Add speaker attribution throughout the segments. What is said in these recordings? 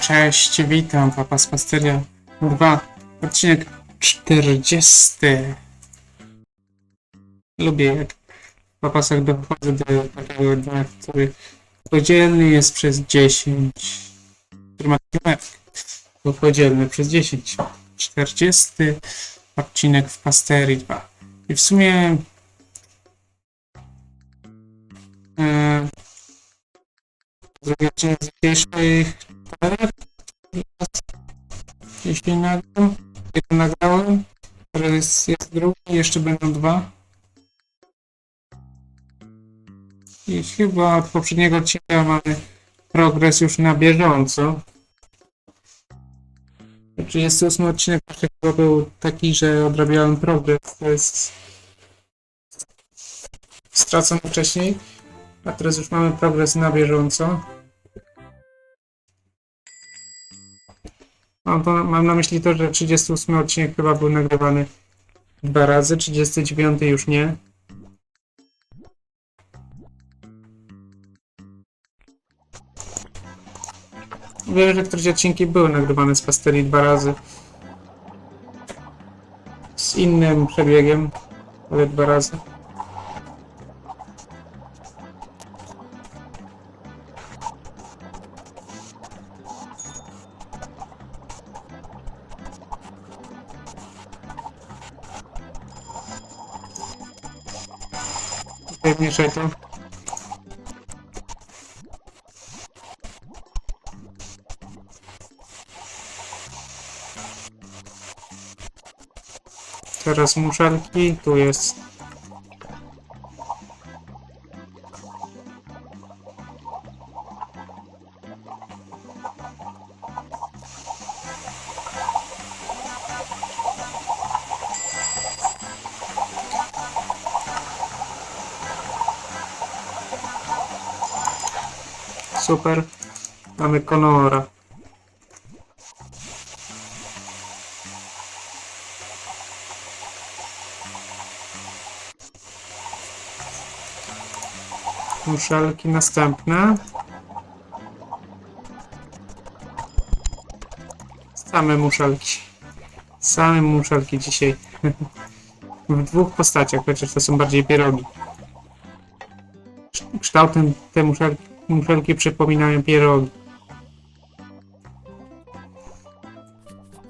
Speaker 1: Cześć, witam, Papa z Pasteria 2, odcinek 40. Lubię jak w papasach dochodzę do takiego dnia, który podzielny jest przez 10, który ma bo podzielny przez 10. 40 odcinek w Pasterii 2. I w sumie drugi odcinek z pierwszych czterech jeśli nagram, jeden nagrałem, teraz jest, jest drugi, jeszcze będą dwa. I chyba od poprzedniego odcinka mamy progres już na bieżąco. 38 odcinek chyba był taki, że odrabiałem progres, to jest stracony wcześniej, a teraz już mamy progres na bieżąco. Mam, to, mam na myśli to, że 38 odcinek chyba był nagrywany dwa razy, 39 już nie. Wiem, że któreś odcinki były nagrywane z pasterii dwa razy. Z innym przebiegiem, ale dwa razy. Tutaj mieszaj to. Teraz muszelki, tu jest. Super. Mamy Konora. Muszelki następne. Same muszelki. Same muszelki dzisiaj. W dwóch postaciach, chociaż to są bardziej pierogi. Kształtem te muszelki, muszelki przypominają pierogi.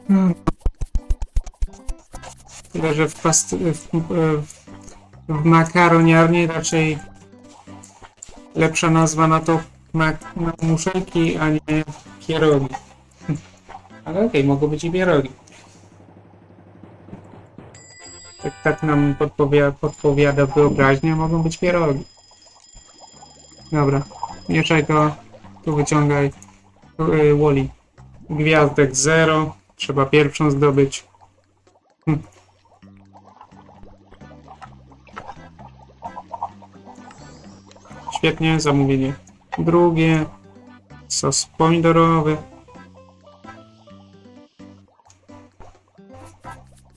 Speaker 1: Hmm. Tyle, że w, past- w, w, w makaroniarni raczej lepsza nazwa na to na, na muszelki, a nie pierogi. Ale okej, mogą być i pierogi. Tak, tak nam podpowiada, podpowiada wyobraźnia, mogą być pierogi. Dobra, mieszaj to, tu wyciągaj tu, y, Woli. Gwiazdek 0, trzeba pierwszą zdobyć. Hm. Świetnie, zamówienie drugie. Sos pomidorowy.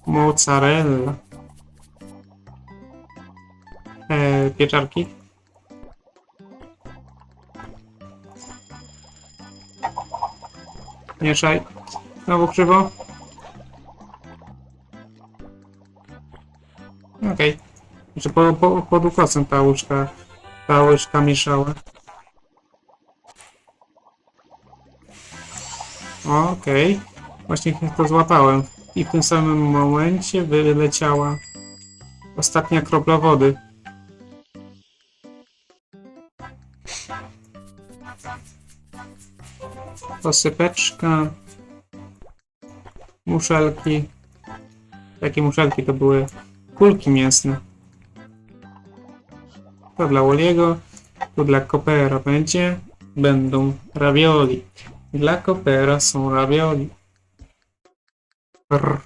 Speaker 1: Mozzarella. E, pieczarki. Mieszaj. Znowu krzywo. Okej. Znaczy po, po, pod ukosem ta łyżka, ta łyżka mieszała. Okej. Właśnie to złapałem. I w tym samym momencie wyleciała ostatnia kropla wody. Posypeczka. Muszelki. Takie muszelki to były kulki mięsne. To dla Woliego, to dla Kopera będzie, będą ravioli. Dla Kopera są ravioli.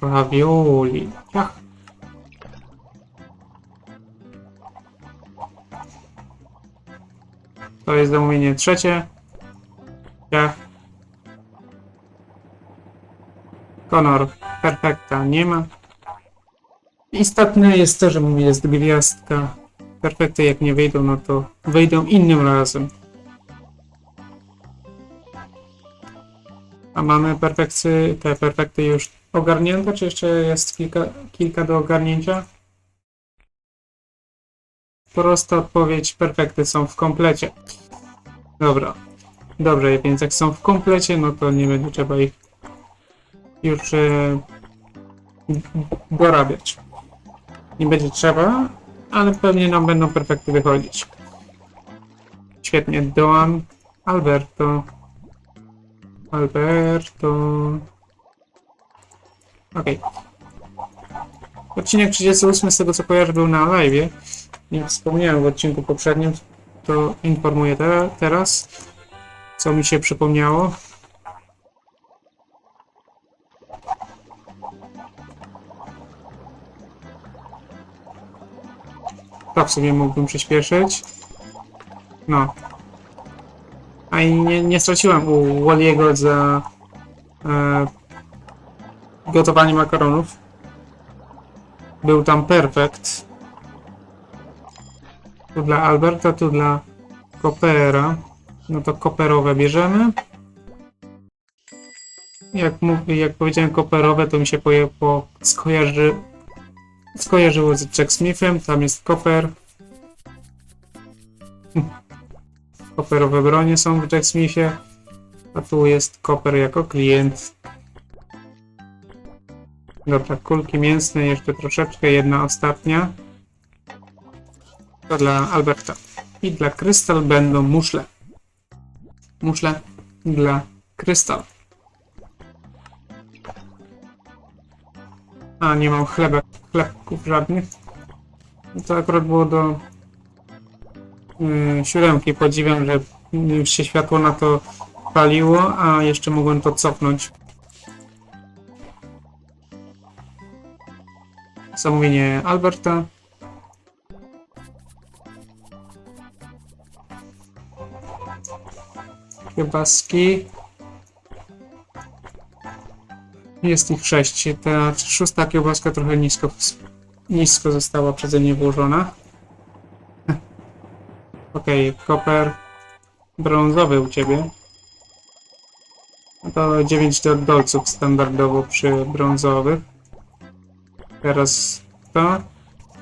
Speaker 1: Ravioli. Ach. To jest zamówienie trzecie. Ja. Konor. Perfekta nie ma. Istotne jest to, że jest gwiazdka. Perfekty jak nie wyjdą, no to wyjdą innym razem. A mamy perfekcy, te perfekty już ogarnięte, czy jeszcze jest kilka, kilka do ogarnięcia? Prosta odpowiedź, perfekty są w komplecie. Dobra. Dobrze, więc jak są w komplecie, no to nie będzie trzeba ich już e, dorabiać. Nie będzie trzeba, ale pewnie nam będą perfekty wychodzić. Świetnie, Doan, Alberto, Alberto. Okej. Odcinek 38 z tego co kojarzę był na live. Nie wspomniałem w odcinku poprzednim, to informuję te, teraz, co mi się przypomniało. To w sumie mógłbym przyspieszyć. No. A i nie, nie straciłem u Walliego za e, gotowanie makaronów. Był tam perfekt. Tu dla Alberta, tu dla Kopera. No to koperowe bierzemy. Jak, mów, jak powiedziałem koperowe, to mi się poje, po, skojarzy, skojarzyło z Jacksmithem. Tam jest koper. Koperowe bronie są w Jacksmithie. A tu jest koper jako klient. Dobra, kulki mięsne jeszcze troszeczkę, jedna ostatnia. To dla Alberta. I dla Krystal będą muszle. Muszle dla Krystal. A, nie mam chlebek, chlebków żadnych. No To akurat było do yy, siódemki. Podziwiam, że już się światło na to paliło, a jeszcze mogłem to cofnąć. Zamówienie Alberta. Kiełbaski. Jest ich sześć. Ta szósta kiełbaska trochę nisko, nisko została przeze mnie włożona. Okej, koper brązowy u ciebie. No to 9 do- dolców standardowo przy brązowych. Teraz to.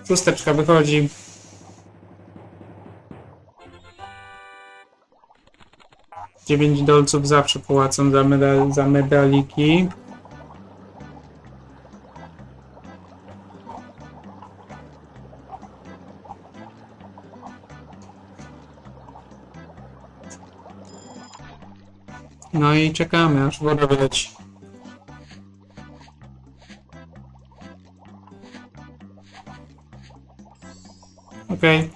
Speaker 1: Chusteczka wychodzi. Dziewięć dolców zawsze płacą za, medal, za medaliki. No i czekamy, aż woda wyleci. Okej.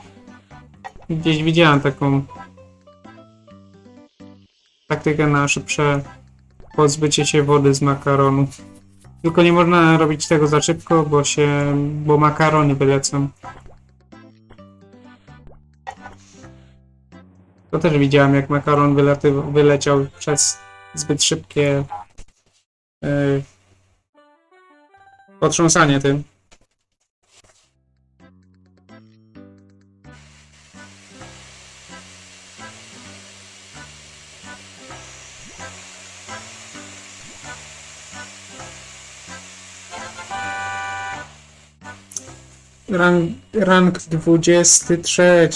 Speaker 1: Gdzieś widziałem taką taktykę na szybsze pozbycie się wody z makaronu. Tylko nie można robić tego za szybko, bo się, bo makarony wylecą. To też widziałem, jak makaron wylety, wyleciał przez zbyt szybkie yy, potrząsanie tym. Rank, rank 23.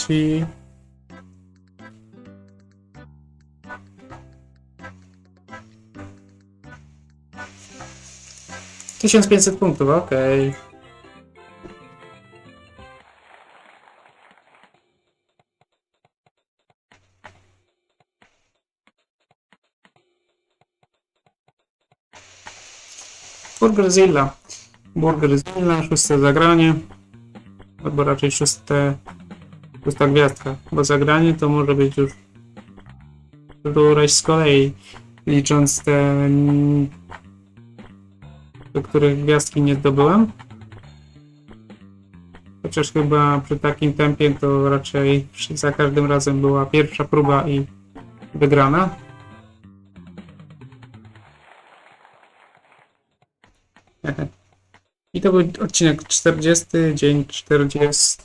Speaker 1: Tysiąc pięćset punktów, okej. Burger Zilla. Burger Zilla, szóste zagranie. Albo raczej szóste, szósta gwiazdka. Bo zagranie to może być już któreś z kolei. Licząc te, do których gwiazdki nie zdobyłem. Chociaż chyba przy takim tempie to raczej za każdym razem była pierwsza próba i wygrana. I to był odcinek 40, dzień 40.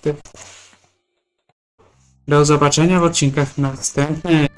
Speaker 1: Do zobaczenia w odcinkach następnych.